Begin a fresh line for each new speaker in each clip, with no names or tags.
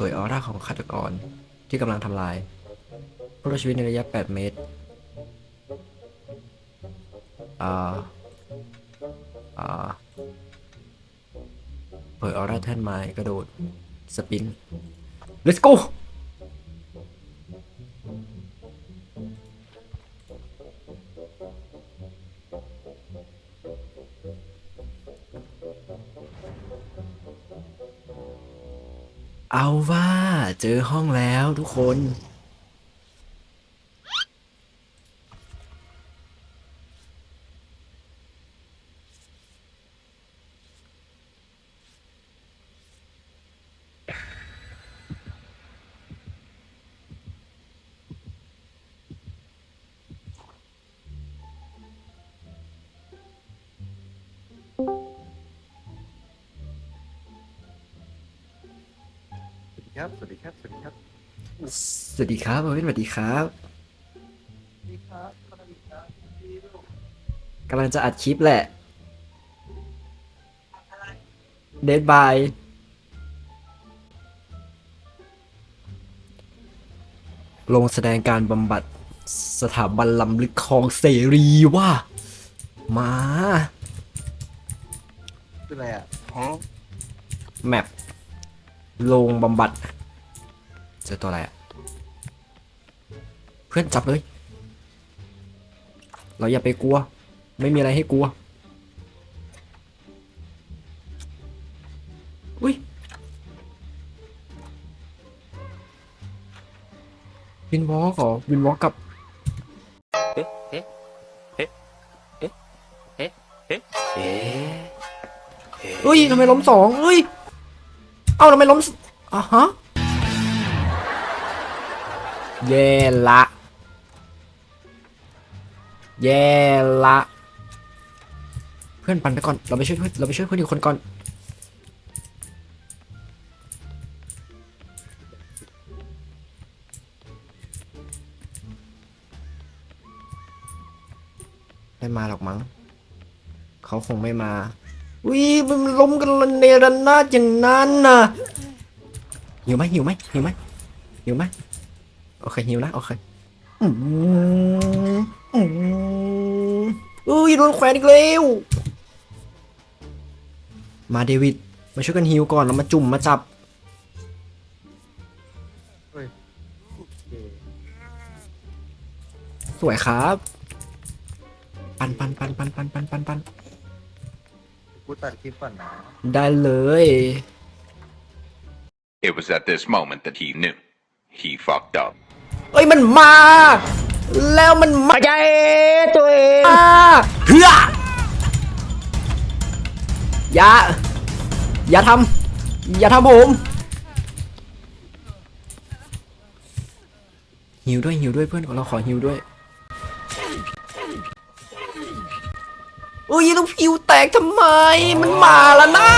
ผยออร่าของฆาตกรที่กำลังทำลายผู้รอดชีวิตในระยะ 8 เมตรอ่าอ่าเผยออร่าแท่นไม้กระโดด สปิน let's go เอาว่าเจอห้องแล้วทุกคน
วัสดีครับ
เพื่อนสวัสดีครับ
สวัสดีครับสวัสดีครับพี่ลูก
กำลังจะอัดคลิปแหละเด d บายลงแสดงการบำบัดสถาบันลำลึกคลองเสรีว่า มา
คืออะไรอะ
แมปลงบำบัด เจอตัวอะไรอะ เพื่อนจับเลย เราอย่าไปกลัว ไม่มีอะไรให้กลัว อุ้ยวินวอล์กเหรอวินวอล์กกับ
เอ๊ะเอ๊ะเอ๊ะเอ๊ะเอ๊ะเอ๊ะ
เอ๊ะเฮ้ยทำไมล้มสองเฮ้ยเอ้าทำไมล้มอะฮะแย่ละ แย่ละ เพื่อนปั่นไปก่อน เราไปช่วยเพื่อนเราไปช่วยเพื่อนอีกคนก่อน ไม่มาหรอกมั้ง เขาคงไม่มาวิมันล้มกันระเนระนาดอย่างนั้นน่ะหิวไหมหิวไหมหิวไหมหิวไหมโอเคหิวนะโอเค อืมอืมอุ้ยโดนแขวนอีกแล้วมาเดวิดมาช่วยกันฮิวก่อนแล้วมาจุ่มมาจับ
เฮ้ยโอเค
สวยครับ ปันปันปันปันปันปันปันปัน
กูตัดคลิปก่อนนะ
ได้เลย
It was at this moment that he knew. He fucked up.
เอ้ยมันมา แล้วมันมาใจตัวเองเพื่ออย่า อย่าทำอย่าทำผมหิวด้วยหิวด้วยเพื่อนของเราขอหิวด้วยโอ้ยต้องผิวแตกทำไม มันมาแล้วนะ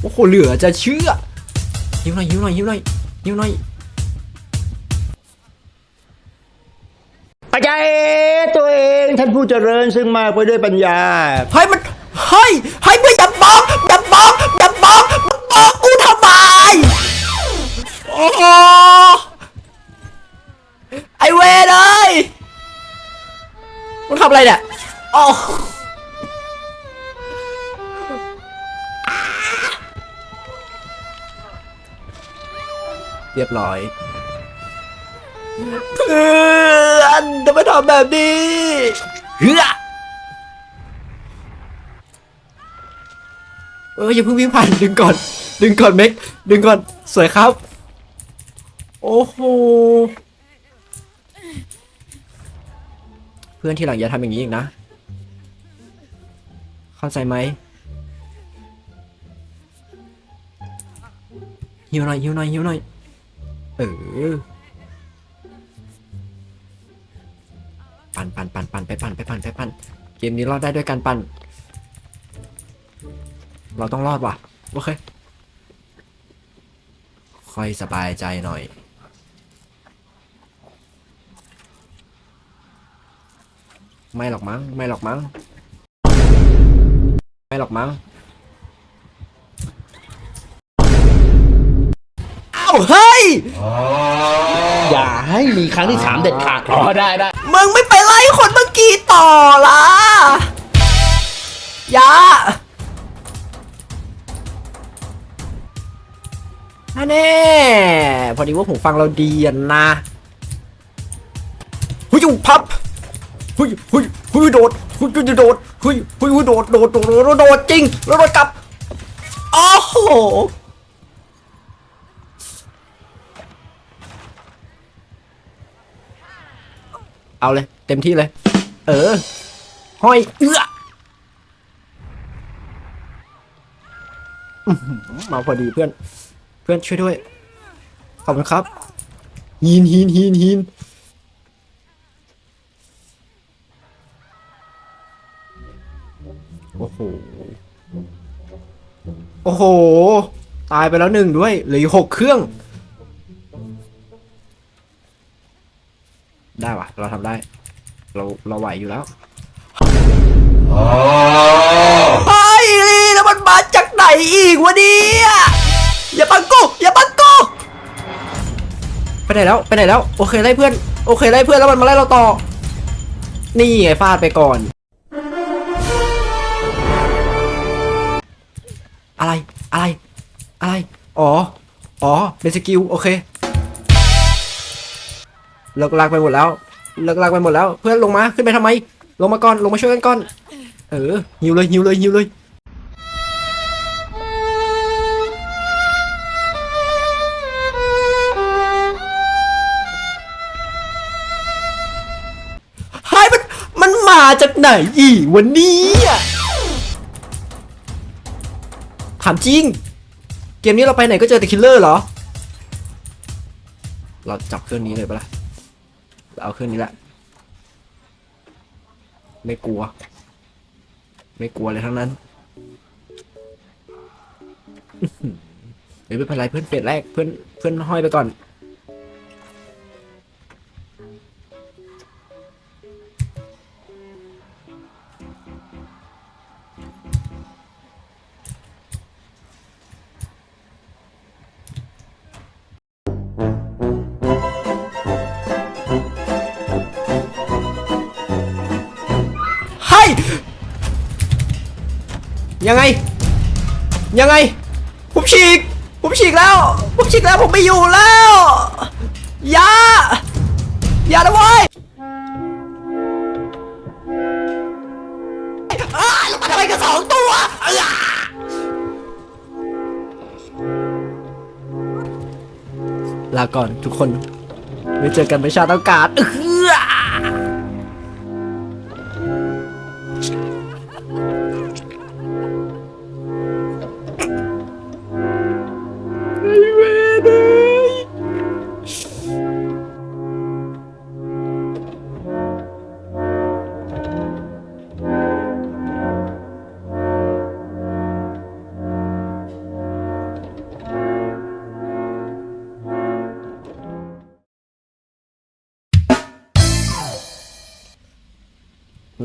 โอ้โห เหลือจะเชื่อ หิวหน่อยหิวหน่อยหิวหน่อยหิวหน่อย
อาจารย์ตัวเองท่านผู้เจริญซึ่งมากไปด้วยปัญญา
เฮ้ยมันเฮ้ยเฮ้ยเพื่อนอย่าบอกอย่าบอกอย่าบอกมึงบอกกูทำไมโอ้โหไอเวรเลยมึงทำอะไรเนี่ยโอ้ เรียบร้อยเพื่อนทำไมทำแบบนี้เฮ้ยเอออย่าเพิ่งวิ่งผ่านดึงก่อน ดึงก่อนเม็กดึงก่อนสวยครับ โอ้โหเพื่อนที่หลังอย่าทำอย่างนี้อีกนะ เข้าใจไหมหิวหน่อยหิวหน่อยหิวหน่อย เออปั่นปั่นปั่นปั่นไปปั่นไปปั่นไปปั่นเกมนี้รอดได้ด้วยการปั่น เราต้องรอดว่ะโอเคค่อยสบายใจหน่อย ไม่หรอกมั้งไม่หรอกมั้งไม่หรอกมั้ง เฮ้ย
อย่าให้มีครั้งที่สามเด็ดขาดอ๋อได้ได้
มึงไม่ไปไล่คนเมื่อกี้ต่อล่ะอยาอันแน่พอดีว่าหูฟังเราดีอะนะหุยอยู่พับหุยหุยหุยโดดหุยโดดหุยหุยหุยโดดโดดโดดโดดโดดจริงแล้วโดดกลับโอ้โห เอาเลย เต็มที่เลย เออ ห้อยเอื้อมาพอดีเพื่อน เพื่อนช่วยด้วย ขอบคุณครับฮีนฮีนฮีนฮีนโอ้โห โอ้โห ตายไปแล้วหนึ่งด้วย เหลืออีกหกเครื่อง ได้วะเราทำได้ เราเราไหวอยู่แล้วไอ้ลีแล้วมันมาจากไหนอีกวะเนี่ยอย่าปังกูอย่าปังกูไปไหนแล้วไปไหนแล้ว โอเคไล่เพื่อน โอเคไล่เพื่อนแล้วมันมาไล่เราต่อ นี่ไงฟาดไปก่อน อะไรอะไรอะไร อ๋อ อ๋อเป็นสกิลโอเค เลิกลากไปหมดแล้วเลิกลากไปหมดแล้ว เพื่อนลงมาขึ้นไปทำไม ลงมาก่อนลงมาช่วยกันก่อน เออหิวเลยหิวเลยหิวเลยหายมันมันมาจากไหนอีวันนี้ถามจริง เกมนี้เราไปไหนก็เจอแต่คิลเลอร์เหรอ เราจับเครื่องนี้เลยปะล่ะ เอาเครื่องนี้แหละ ไม่กลัว ไม่กลัวเลยทั้งนั้นเดี๋ยวไม่เป็นไรเพื่อนเป็ดแรกเพื่อนเพื่อนห้อยไปก่อน ยังไง ยังไง ผมฉีก ผมฉีกแล้ว ผมฉีกแล้วผมไม่อยู่แล้วอย่าอย่านะเว้ยอ้าวแล้วมันทำไมกันสองตัวเออลาก่อนทุกคนไว้เจอกันประชาต้องการเออ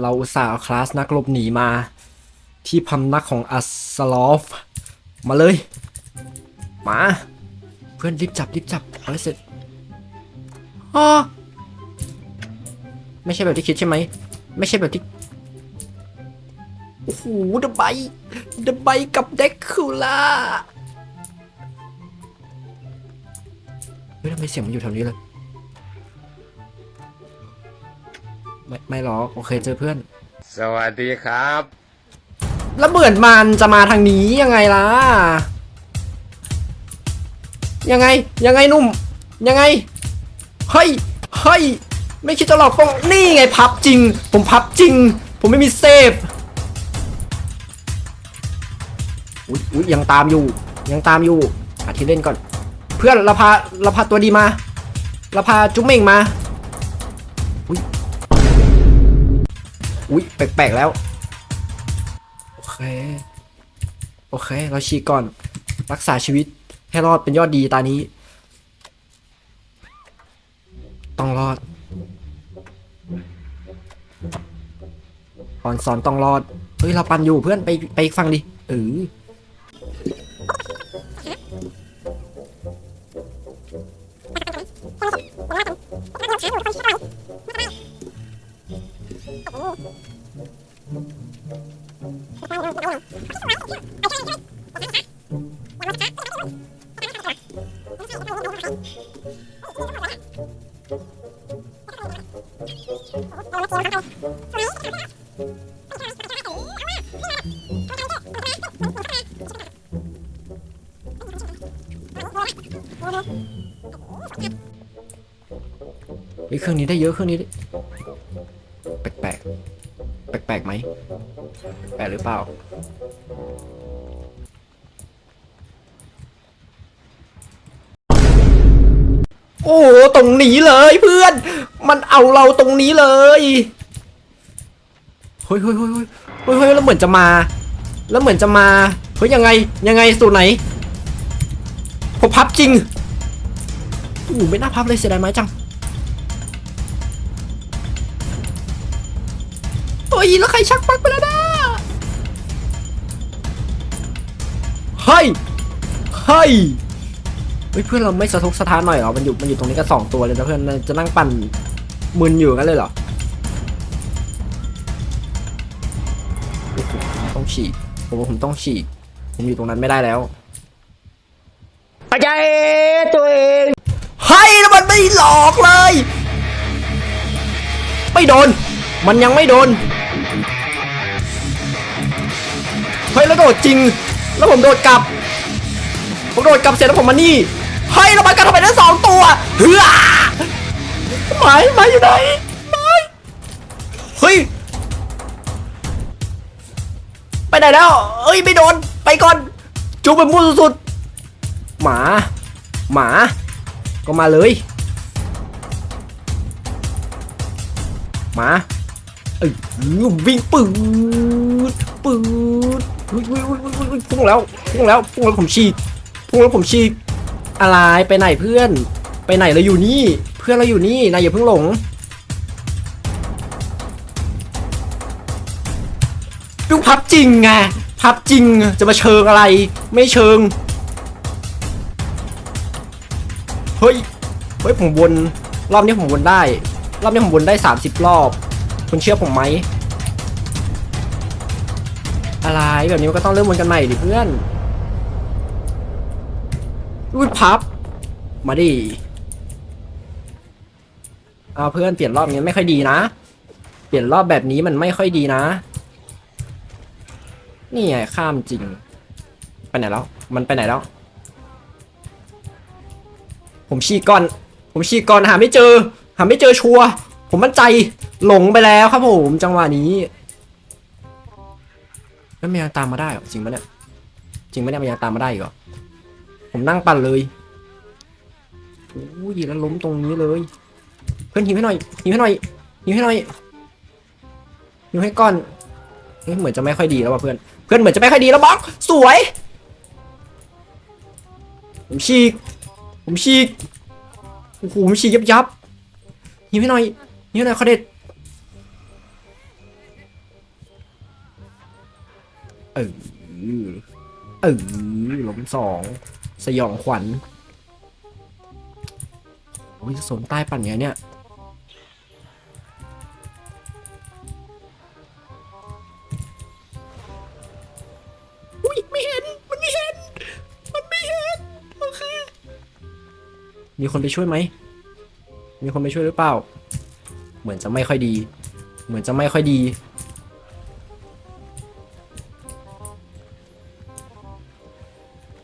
เราอุตส่าห์เอาคลาสนักลบหนีมา ที่พำนักของอัสซลอฟ มาเลย มา เพื่อนรีบจับรีบจับเอาให้เสร็จอ๋อไม่ใช่แบบที่คิดใช่ไหม ไม่ใช่แบบที่ โอ้โหเดบไบเดบไบกับเด็กคูล่าเฮ้ยทำไมเสียงมันอยู่แถวนี้เลย ไม่ไม่หรอกโอเคเจอเพื่อน
สวัสดีครับ
แล้วเหมือนมันจะมาทางนี้ยังไงล่ะ ยังไงยังไงหนุ่ม ยังไง เฮ้ยเฮ้ยไม่คิดจะหลอกฟองนี่ไงพับจริง ผมพับจริง ผมไม่มีเซฟอุ๊ยอุ๊ยยังตามอยู่ ยังตามอยู่หาที่เล่นก่อน เพื่อนเราพาเราพาตัวดีมาเราพาจุ๊มเม่งมา อุ๊ยแปลกๆแล้ว โอเค โอเค เราฉีกก่อน รักษาชีวิตให้รอดเป็นยอดดีตานี้ ต้องรอดอนสอนต้องรอด เฮ้ย เราปันอยู่เพื่อนไปไปอีกฟังดิเออ ฮ้ยเครื่องนี้ได้เยอะเครื่องนี้ได้แปลกแปลกแปลกแปลกๆไหมแปลกหรือเปล่า โอ้ตรงนี้เลยเพื่อน มันเอาเราตรงนี้เลยเฮ้ยเฮ้ยเฮ้ยเฮ้ยเฮ้ยแล้วเหมือนจะมา แล้วเหมือนจะมาเฮ้ยยังไงยังไงสูตรไหนผมพับจริงโอ้ไม่น่าพับเลยเสียดายไม้จัง ยแล้วใครชักปลั๊กไปแล้วนะเฮ้ยเฮ้ยเฮ้ยเพื่อนเราไม่สะทกสะท้านหน่อยเหรอ มันอยู่มันอยู่ตรงนี้กันสองตัวเลยนะเพื่อนจะนั่งปั่นมึนอยู่กันเลยเหรอโอ้โหต้องฉีกผมว่าผมต้องฉีก ผมอยู่ตรงนั้นไม่ได้แล้ว
ปัจจัยตัวเอง
เฮ้ยแล้วมันไม่หลอกเลย ไม่โดน มันยังไม่โดน เฮ้ยแล้วโดดจริง แล้วผมโดดกลับ ผมโดดกลับเสร็จแล้วผมมานี่ เฮ้ยแล้วมันกันทำไมได้สองตัวเฮ้ยหมายหมายอยู่ไหนหมายเฮ้ย ไปไหนแล้ว เอ้ยไม่โดน ไปก่อน จูบไปมั่วสุดๆ หมา หมา ก็มาเลย หมาเอ้ยวิ่งปืดปืด วิ่งวิ่งวิ่งวิ่งวิ่งพุ่งแล้วพุ่งแล้วพุ่งแล้วผมฉีกพุ่งแล้วผมฉีกอะไรไปไหนเพื่อน ไปไหนเราอยู่นี่ เพื่อนเราอยู่นี่นายอย่าเพิ่งหลงดูพับจริงไงพับจริงจะมาเชิงอะไร ไม่เชิงเฮ้ยเฮ้ยผมวนรอบนี้ผมวนได้ รอบนี้ผมวนได้ 30 รอบ คุณเชื่อผมไหม อะไรแบบนี้มันก็ต้องเริ่มวนกันใหม่ดิเพื่อนอุ้ยพับ มาดิเอาเพื่อนเปลี่ยนรอบนี้ไม่ค่อยดีนะ เปลี่ยนรอบแบบนี้มันไม่ค่อยดีนะ นี่ไงข้ามจริง ไปไหนแล้ว มันไปไหนแล้ว ผมฉีกก่อน ผมฉีกก่อนหาไม่เจอ หาไม่เจอชัว ผมมั่นใจหลงไปแล้วครับผมจังหวะนี้ แล้วมันยังตามมาได้เหรอจริงปะเนี่ยจริงปะเนี่ยมันยังตามมาได้อีกเหรอผมนั่งปั่นเลยโอ้ยแล้วล้มตรงนี้เลย เพื่อนหิวให้หน่อยหิวให้หน่อยหิวให้หน่อยหิวให้ก่อนเฮ้ยเหมือนจะไม่ค่อยดีแล้วว่ะเพื่อนเพื่อนเหมือนจะไม่ค่อยดีแล้วบล็อกสวย ผมฉีกผมฉีกโอ้โหผมฉีกยับยับยิงให้หน่อยยิงให้หน่อยเขาเด็ด ออเออล้มสอง สยองขวัญโอ้ยสนใต้ปั่นไงเนี่ยอุ้ยไม่เห็น มันไม่เห็น มันไม่เห็น โอเค มีคนไปช่วยไหม มีคนไปช่วยหรือเปล่า เหมือนจะไม่ค่อยดี เหมือนจะไม่ค่อยดี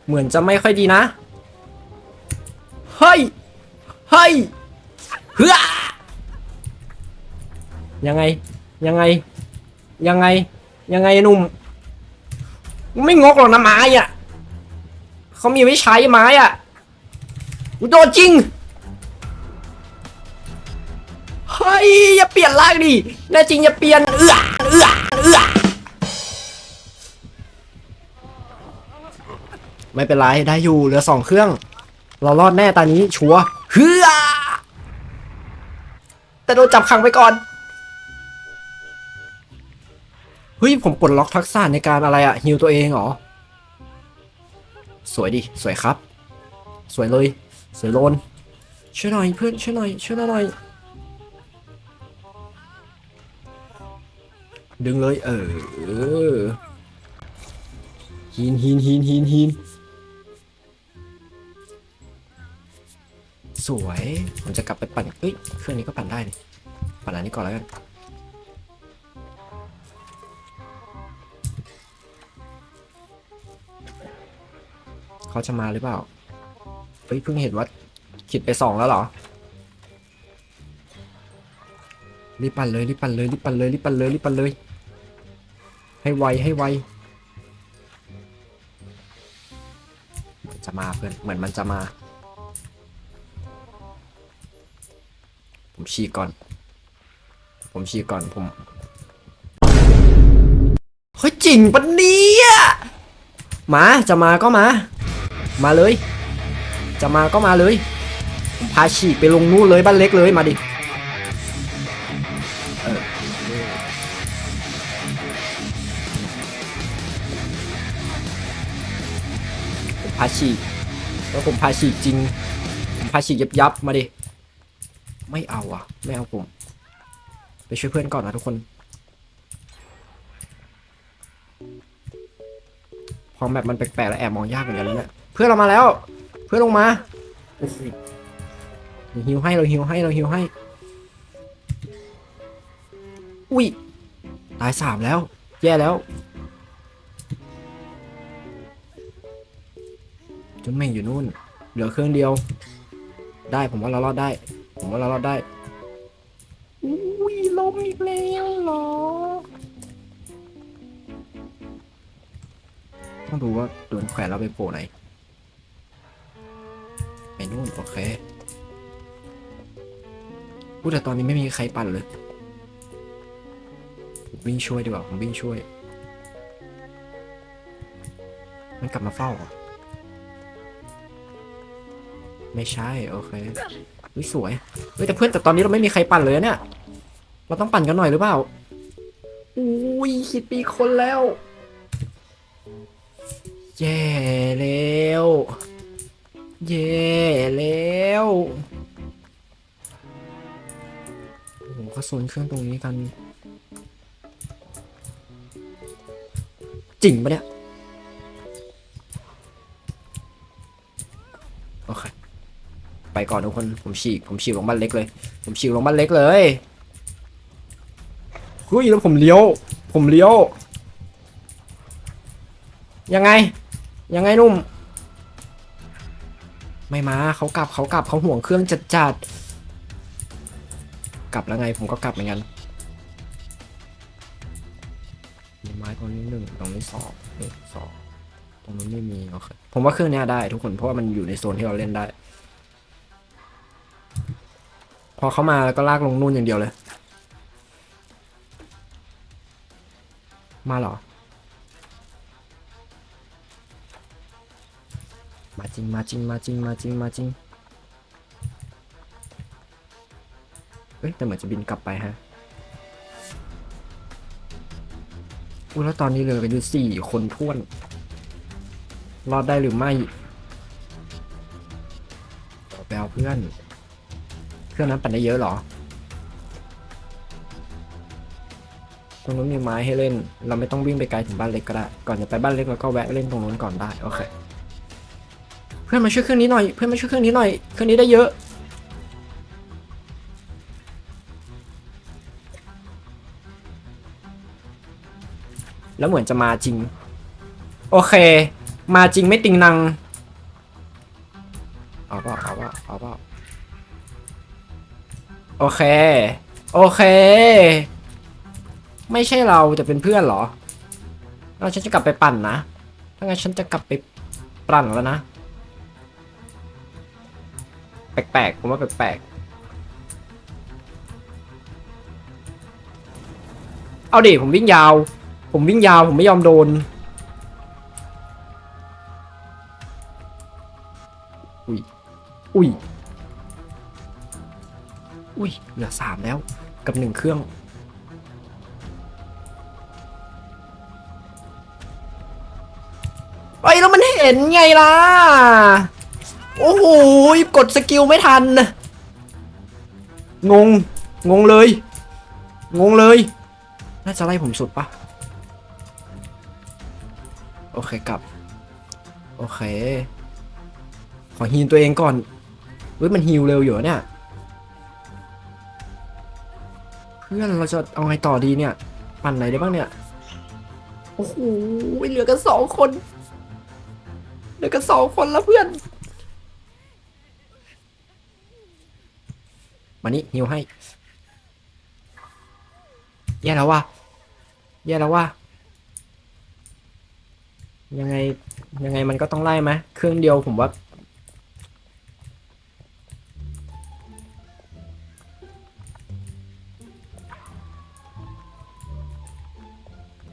เหมือนจะไม่ค่อยดีนะ เฮ้ย เฮ้ยเฮ้อยังไง ยังไง ยังไง ยังไงหนุ่ม ไม่งกหรอกนะไม้อะเขามีไว้ใช้ไม้อะโดนจริง เฮ้ย อย่าเปลี่ยนร่างดิแน่จริงอย่าเปลี่ยนเออ ไม่เป็นไรได้อยู่เหลือสองเครื่อง เรารอดแน่ตอนนี้ชัวเฮือแต่โดนจับขังไปก่อนเฮ้ยผมปลดล็อกทักษะในการอะไรอะฮิวตัวเองเหรอ สวยดิสวยครับ สวยเลยสวยโลนช่วยหน่อยเพื่อนช่วยหน่อยช่วยหน่อยดึงเลยเออหินหินหินหินหิน สวย ผมจะกลับไปปั่นเอ้ย เครื่องนี้ก็ปั่นได้นี่ปั่นอันนี้ก่อนแล้วกัน เขาจะมาหรือเปล่า เฮ้ย เพิ่งเห็นว่าขิดไปสองแล้วเหรอ รีบปั่นเลย รีบปั่นเลย รีบปั่นเลย รีบปั่นเลย รีบปั่นเลย ให้ไว ให้ไวมันจะมาเพื่อน เหมือนมันจะมา ผมฉีกก่อน ผมฉีกก่อนผมเฮ้ยจริงปะเนี่ยมาจะมาก็มา มาเลย จะมาก็มาเลยผมพาฉีกไปลงนู่นเลยบ้านเล็กเลยมาดิผมพาฉีกแล้วผมพาฉีกจริงผมพาฉีกยับยับมาดิ ไม่เอาอะ ไม่เอาผมไปช่วยเพื่อนก่อนนะทุกคน พอแบบมันแปลกๆแล้วแอบมองยากเหมือนกันแล้วเนี่ยเพื่อนเรามาแล้ว เพื่อนลงมาโอ้โหเราฮิวให้เราฮิวให้เราฮิวให้ อุ้ยตายสามแล้ว แย่แล้วจนแม่งอยู่นู่น เหลือเครื่องเดียว ได้ผมว่าเรารอดได้ ผมว่าเรารอดได้อุ้ยล้มอีกแล้วเหรอ ต้องดูว่าโดนแขวนเราไปโผล่ไหนไปนู่นโอเคพูดแต่ตอนนี้ไม่มีใครปั่นเลยผมวิ่งช่วยดีกว่าผมวิ่งช่วย มันกลับมาเฝ้า ไม่ใช่ โอเค วิสวยเฮ้ยแต่เพื่อนแต่ตอนนี้เราไม่มีใครปั่นเลยเนี่ย เราต้องปั่นกันหน่อยหรือเปล่าอุ้ยคิดปีคนแล้วแย่แล้วแย่แล้วโอ้โหก็โซนเครื่องตรงนี้กัน จริงปะเนี่ย ไปก่อนทุกคน ผมฉีก ผมฉีกลงบ้านเล็กเลย ผมฉีกลงบ้านเล็กเลยเฮ้ยแล้วผมเลี้ยว ผมเลี้ยว ยังไง ยังไงนุ่ม ไม่มาเขากลับเขากลับเขาห่วงเครื่องจัดจัดๆกลับแล้วไงผมก็กลับเหมือนกันมีไม้ตรงนี้หนึ่งตรงนี้สองนี่สองตรงนู้นไม่มีโอเคผมว่าเครื่องเนี้ยได้ทุกคนเพราะว่ามันอยู่ในโซนที่เราเล่นได้ พอเขามาแล้วก็ลากลงนู่นอย่างเดียวเลย มาหรอ มาจริงมาจริงมาจริงมาจริงมาจริงเอ้ยแต่เหมือนจะบินกลับไปฮะอุ้ยแล้วตอนนี้เลยไปดูสี่คนท้วน รอดได้หรือไม่เอาไปเอาเพื่อน รื่องนั้นปั่นได้เยอะเหรอ ตรงนู้นมีไม้ให้เล่น เราไม่ต้องวิ่งไปไกลถึงบ้านเล็กก็ได้ ก่อนจะไปบ้านเล็กเราก็แวะเล่นตรงนู้นก่อนได้ โอเค เพื่อนมาช่วยเครื่องนี้หน่อย เพื่อนมาช่วยเครื่องนี้หน่อย เครื่องนี้ได้เยอะ แล้วเหมือนจะมาจริง โอเค มาจริงไม่ติงนัง เอาเปล่าเอาเปล่าเอาเปล่า โอเค โอเค ไม่ใช่เราแต่เป็นเพื่อนเหรอเราฉันจะกลับไปปั่นนะ ถ้างั้นฉันจะกลับไปปั่นแล้วนะ แปลกๆ ผมว่าแปลกๆ เอาดิ ผมวิ่งยาว ผมวิ่งยาว ผมไม่ยอมโดน อุ้ย อุ้ย อุ้ยเหลือสามแล้วกับหนึ่งเครื่อง ไปแล้วมันเห็นไงล่ะ โอ้โหกดสกิลไม่ทัน งง งงเลย งงเลย น่าจะไล่ผมสุดปะโอเคกลับ โอเค ขอฮีลตัวเองก่อนเว้ยมันฮีลเร็วอยู่เนี่ย พื่อนเราจะเอาไงต่อดีเนี่ย ปั่นไหนได้บ้างเนี่ย โอ้โหเหลือกันสองคน เหลือกันสองคนแล้วเพื่อน มานี่ฮิวให้ แย่แล้วว่ะ แย่แล้วว่ะ ยังไงยังไงมันก็ต้องไล่ไหมเครื่องเดียวผมว่า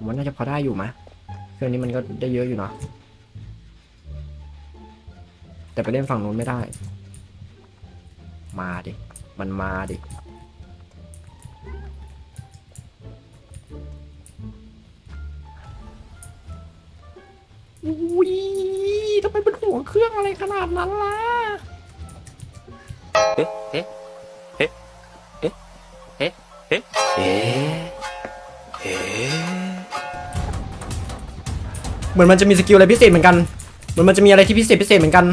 ผมว่าน่าจะพอได้อยู่มะเครื่องนี้มันก็ได้เยอะอยู่เนาะแต่ไปเล่นฝั่งนู้นไม่ได้ มาดิ มันมาดิ อุ้ยทำไมเป็นห่วงเครื่องอะไรขนาดนั้นล่ะ เหมือนมันจะมีสกิลอะไรพิเศษเหมือนกัน เหมือนมันจะมีอะไรที่พิเศษพิเศษเหมือนกัน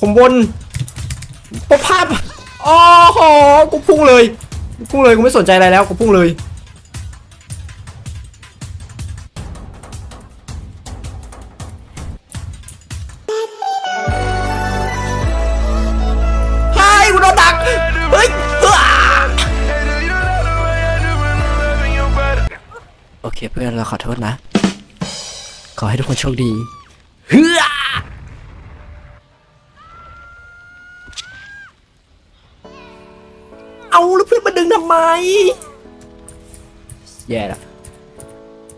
ผมวนปบภาพอ๋อโหกูพุ่งเลย กูพุ่งเลย กูไม่สนใจอะไรแล้ว กูพุ่งเลย ขอโทษนะ ขอให้ทุกคนโชคดีเฮ้อเอาแล้วเพื่อนมาดึงทำไม แย่ละ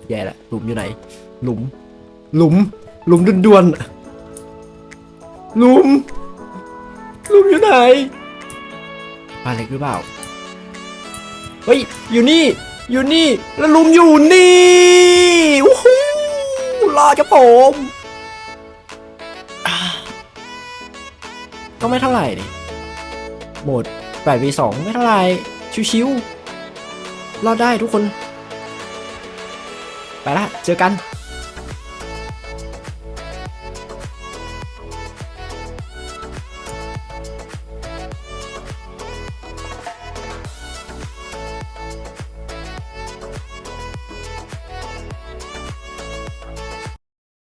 แย่ละหลุมอยู่ไหน หลุม หลุม หลุมด่วนๆหลุม หลุมอยู่ไหนบ้านเล็กหรือเปล่า เฮ้ย อยู่นี่ อยู่นี่ แล้วลุมอยู่นี่โอ้โหรอจะผมก็ไม่เท่าไหร่ดิโหมด8 v 2ไม่เท่าไหร่ ชิวๆรอดได้ทุกคน ไปละ เจอกัน